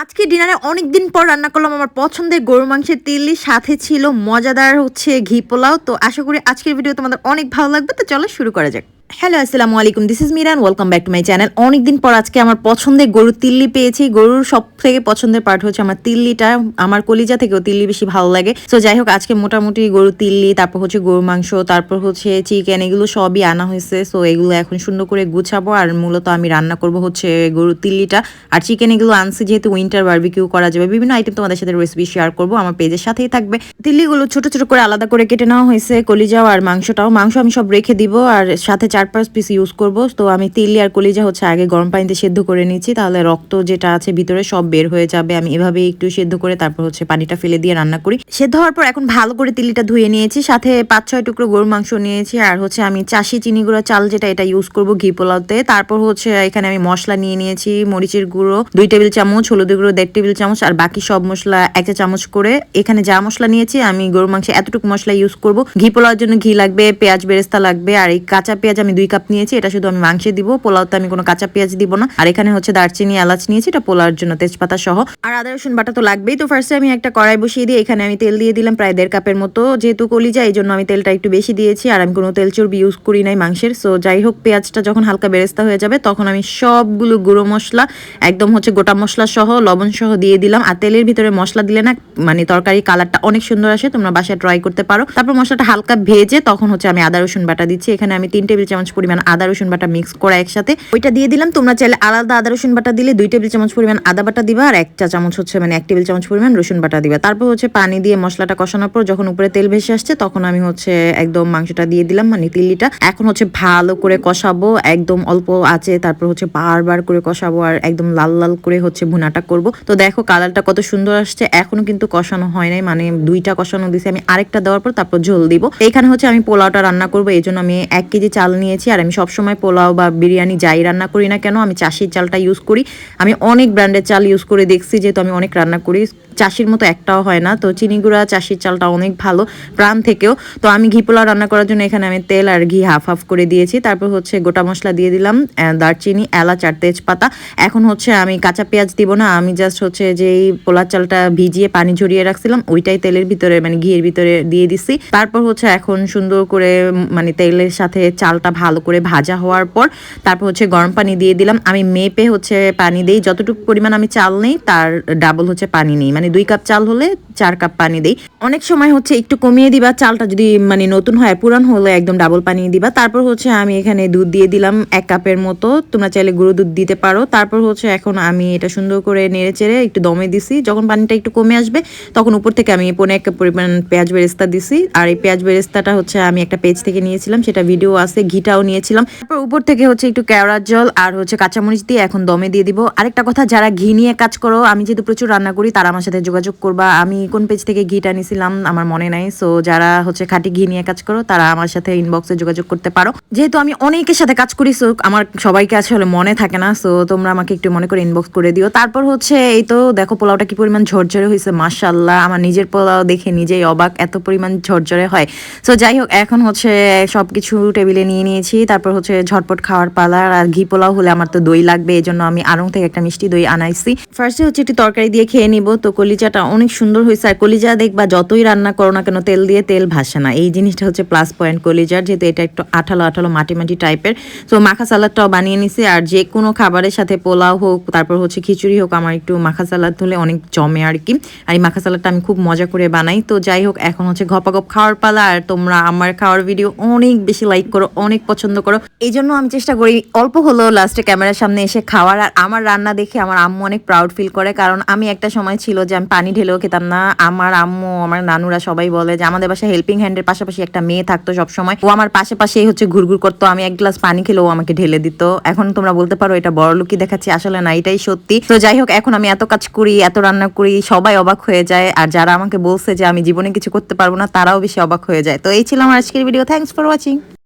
আজকে ডিনারে অনেক দিন পর রান্না করলাম আমার পছন্দের গরু মাংসের তিল্লি সাথে ছিল মজাদার হচ্ছে ঘি পোলাও। তো আশা করি আজকের ভিডিও তোমাদের অনেক ভালো লাগবে। তো চলো শুরু করা যাক। হ্যালো আসসালামু আলাইকুম। This is Miran welcome back to my channel অনেকদিন পর আজকে আমার পছন্দের গরুর তিল্লি পেয়েছি। গরুর সব থেকে পছন্দের পার্ট হচ্ছে আমার তিল্লিটা। আমার কলিজা থেকেও তিল্লি বেশি ভালো লাগে। তো যাই হোক, আজকে মোটামুটি গরুর তিল্লি, তারপর হচ্ছে গরুর মাংস, তারপর হচ্ছে চিকেন এগুলো সবই আনা হয়েছে। সো এগুলো এখন সুন্দর করে গুছাবো আর মূলত আমি রান্না করব হচ্ছে গরুর তিল্লিটা। আর চিকেন এগুলো আনছি যেহেতু উইন্টার বারবিকিউ করা যাবে। বিভিন্ন আইটেম তোমাদের সাথে রেসিপি শেয়ার করব, আমার পেজের সাথেই থাকবে। তিল্লিগুলো ছোট ছোট করে আলাদা করে কেটে নেওয়া হয়েছে, কলিজাও আর মাংসটাও। মাংস আমি সব রেখে দিব আর সাথে চার পাঁচ পিস ইউজ করব। তো আমি তিল্লি আর কলিজা হচ্ছে আগে গরম পানিতে সেদ্ধ করে নিচ্ছি, তাহলে রক্ত যেটা আছে ভিতরে সব বের হয়ে যাবে। আমি এভাবে একটু সেদ্ধ করে তারপর হচ্ছে পানিটা ফেলে দিয়ে রান্না করি। সেদ্ধ হওয়ার পর এখন ভালো করে তিল্লিটা ধুয়ে নিয়েছি, সাথে পাঁচ ছয় টুকরো গরুর মাংস নিয়েছি, আর হচ্ছে আমি চাষি চিনি গুঁড়ো চাল যেটা এটা ইউজ করব ঘি পোলাওতে। তারপর হচ্ছে এখানে আমি মশলা নিয়ে নিয়েছি, মরিচের গুঁড়ো, দুই টেবিল চামচ হলুদ গুঁড়ো দেড় টেবিল চামচ, আর বাকি সব মশলা একটা চামচ করে এখানে যা মশলা নিয়েছি আমি গরুর মাংসে এতটুকু মশলা ইউজ করব। ঘি পোলাওয়ার জন্য ঘি লাগবে, পেঁয়াজ বেরেস্তা লাগবে, আর এই কাঁচা পেঁয়াজ আমি দুই কাপ নিয়েছি, এটা শুধু আমি মাংসে দিব, পোলাওতে আমি কোনো কাঁচা পেঁয়াজ দিব না। আর এখানে হচ্ছে দারচিনি, এলাচ নিয়েছি, এটা পোলাওর জন্য, তেজপাতা সহ। আর আদা, রসুন, বাটা তো লাগবেই। তো ফার্স্টে আমি একটা কড়াই বসিয়ে দিয়ে এখানে আমি তেল দিয়ে দিলাম প্রায় দেড় কাপের মতো। যেহেতু কলিজা, এই জন্য আমি তেলটা একটু বেশি দিয়েছি, আর আমি কোনো তেল চর্বি ইউজ করি নাই মাংসের। সো যাই হোক, পেঁয়াজটা যখন হালকা বেরেস্তা হয়ে যাবে, তখন আমি সবগুলো গুঁড়ো মশলা, একদম হচ্ছে গোটা মশলা সহ, লবণ সহ দিয়ে দিলাম। আর তেলের ভিতরে মশলা দিলে না মানে তরকারি কালারটা অনেক সুন্দর আসে, তোমরা বাসায় ট্রাই করতে পারো। তারপর মশলাটা হালকা ভেজে তখন হচ্ছে আমি আদা, রসুন, বাটা দিচ্ছি। এখানে আমি তিন টেবিল চামচ পরিমাণ আদা, রসুন বাটা মিক্স করা একসাথে। ওইটা দিয়ে দিলাম। তোমরা চাইলে আলাদা আদা, রসুন বাটা দিলে দুই টেবিল চামচ পরিমাণ আদা বাটা দিবা আর এক চা চামচ হচ্ছে মানে এক টেবিল চামচ পরিমাণ রসুন বাটা দিবা। তারপর হচ্ছে পানি দিয়ে মশলাটা কষানোর পর যখন উপরে তেল ভেসে আসছে, তখন আমি হচ্ছে একদম মাংসটা দিয়ে দিলাম মানে তিল্লিটা। এখন হচ্ছে ভালো করে কষাবো, একদম অল্প আছে তারপর হচ্ছে বারবার করে কষাবো আর একদম লাল লাল করে হচ্ছে ভুনাটা করব। তো দেখো কালারটা কত সুন্দর আসছে, এখনও কিন্তু কষানো হয় নাই মানে দুইটা কষানো দিছি, আমি আরেকটা দেওয়ার পর তারপর ঝোল দিব। এখানে হচ্ছে আমি পোলাওটা রান্না করব, এই জন্য আমি এক কেজি চাল নিয়েছি আর আমি সবসময় পোলাও বা বিরিয়ানি যাই রান্না করি না কেন, আমি চাষির চালটা ইউজ করি। আমি অনেক ব্র্যান্ডের চাল ইউজ করে দেখছি, যেহেতু আমি অনেক রান্না করি। চাষির মতো একটাও হয় না। তো চিনি গুঁড়া চাষির চালটা অনেক ভালো প্রাণ থেকেও। তো আমি ঘি পোলাও রান্না করার জন্য এখানে আমি তেল আর ঘি হাফ হাফ করে দিয়েছি। তারপর হচ্ছে গোটা মশলা দিয়ে দিলাম দারচিনি, এলাচ আর তেজপাতা। এখন হচ্ছে আমি কাঁচা পেঁয়াজ দিব না, আমি জাস্ট হচ্ছে যেই পোলার চালটা ভিজিয়ে পানি ঝরিয়ে রাখছিলাম, ওইটাই তেলের ভিতরে মানে ঘিয়ের ভিতরে দিয়ে দিছি। তারপর হচ্ছে এখন সুন্দর করে মানে তেলের সাথে চালটা ভালো করে ভাজা হওয়ার পর তারপর হচ্ছে গরম পানি দিয়ে দিলাম। আমি মেপে হচ্ছে পানি দিই, যতটুকু পরিমাণ আমি চাল নেই, তার ডাবল হচ্ছে পানি নেই। মানে দুই কাপ চাল হলে চার কাপ পানি দিই। অনেক সময় হচ্ছে একটু কমিয়ে দিবা, চালটা যদি মানে নতুন হয়, পুরান হলে একদম ডাবল পানি দিবা। তারপর হচ্ছে আমি এখানে দুধ দিয়ে দিলাম এক কাপের মতো। তোমরা চাইলে গুঁড়ো দুধ দিতে পারো। তারপর হচ্ছে এখন আমি এটা সুন্দর করে নেড়ে চেড়ে একটু দমে দিছি। যখন পানিটা একটু কমে আসবে, তখন উপর থেকে আমি পনে এক কাপ পরিমাণ পেঁয়াজ বেরেস্তা দিছি। আর এই পেঁয়াজ বেরেস্তাটা হচ্ছে আমি একটা পেজ থেকে নিয়েছিলাম, সেটা ভিডিও আছে, ঘিটাও নিয়েছিলাম। তারপর উপর থেকে হচ্ছে একটু কেওড়ার জল আর হচ্ছে কাঁচামরিচ দিয়ে এখন দমে দিয়ে দিব। আরেকটা কথা, যারা ঘি নিয়ে কাজ করো, আমি যেহেতু প্রচুর রান্না করি, তারা আমার সাথে যোগাযোগ করবা। আমি কোন পেজ থেকে ঘিটা নিয়েছিলাম আমার মনে নাই। সো যারা হচ্ছে খাঁটি ঘি নিয়ে কাজ করো, তারা আমার সাথে ইনবক্সে যোগাযোগ করতে পারো। যেহেতু আমি অনেকের সাথে কাজ করি সো আমার সবাইকে আসলে মনে থাকে না। সো তোমরা আমাকে একটু মনে করে ইনবক্স করে দিও। তারপর হচ্ছে, এই তো দেখো পোলাওটা কি পরিমাণ ঝরঝরে হয়েছে মাশাল্লাহ আমার নিজের পোলাও দেখে নিজেই অবাক, এত পরিমাণ ঝরঝরে হয়। সো যাই হোক, এখন হচ্ছে সবকিছু টেবিলে নিয়ে নিয়েছি। তারপর হচ্ছে ঝটপট খাওয়ার পালা। আর ঘি পোলাও হলে আমার তো দই লাগবে এই জন্য আমি আড়ং থেকে একটা মিষ্টি দই আনাইছি। ফার্স্টে হচ্ছে একটু তরকারি দিয়ে খেয়ে নিব। তো কলিচাটা অনেক সুন্দর হয়েছে। আর কলিজা দেখবা যতই রান্না করো না কেন, তেল দিয়ে তেল ভাসে না। এই জিনিসটা হচ্ছে প্লাস পয়েন্ট কলিজার, যেহেতু এটা একটু আঠালো আঠালো মাটি মাটি টাইপের তো মাখা সালাদটাও বানিয়ে নিছি আর যে কোনো খাবারের সাথে পোলাও হোক, তারপর হচ্ছে খিচুড়ি হোক, আমার একটু মাখা সালাদ হলে অনেক জমে আর কি। আর এই মাখা সালাদটা আমি খুব মজা করে বানাই। তো যাই হোক, এখন হচ্ছে ঘপাগপ খাওয়ার পালা আর তোমরা আমার খাওয়ার ভিডিও অনেক বেশি লাইক করো, অনেক পছন্দ করো। এই জন্য আমি চেষ্টা করি অল্প হলেও লাস্টে ক্যামেরার সামনে এসে খাওয়ার। আর আমার রান্না দেখে আমার আম্মু অনেক প্রাউড ফিল করে, কারণ আমি একটা সময় ছিল যে আমি পানি ঢেলেও খেতাম না। আমার আম্মু, আমার নানুরা সবাই বলে যে আমাদের বাসায় হেল্পিং হ্যান্ডের পাশাপাশি একটা মেয়ে থাকতো সব সময় ও আমার পাশে পাশেই হচ্ছে ঘুরঘুর করতো। আমি এক গ্লাস পানি খেলে ও আমাকে ঢেলে দিত। এখন তোমরা বলতে পারো, এটা বড় লুকি দেখাচ্ছি। আসলে না, এটাই সত্যি। তো যাই হোক, এখন আমি এত কাজ করি, এত রান্না করি, সবাই অবাক হয়ে যায়। আর যারা আমাকে বলছে যে আমি জীবনে কিছু করতে পারব না, তারাও বেশি অবাক হয়ে যায়। তো এই ছিল আমার আজকের ভিডিও থ্যাংকস ফর ওয়াচিং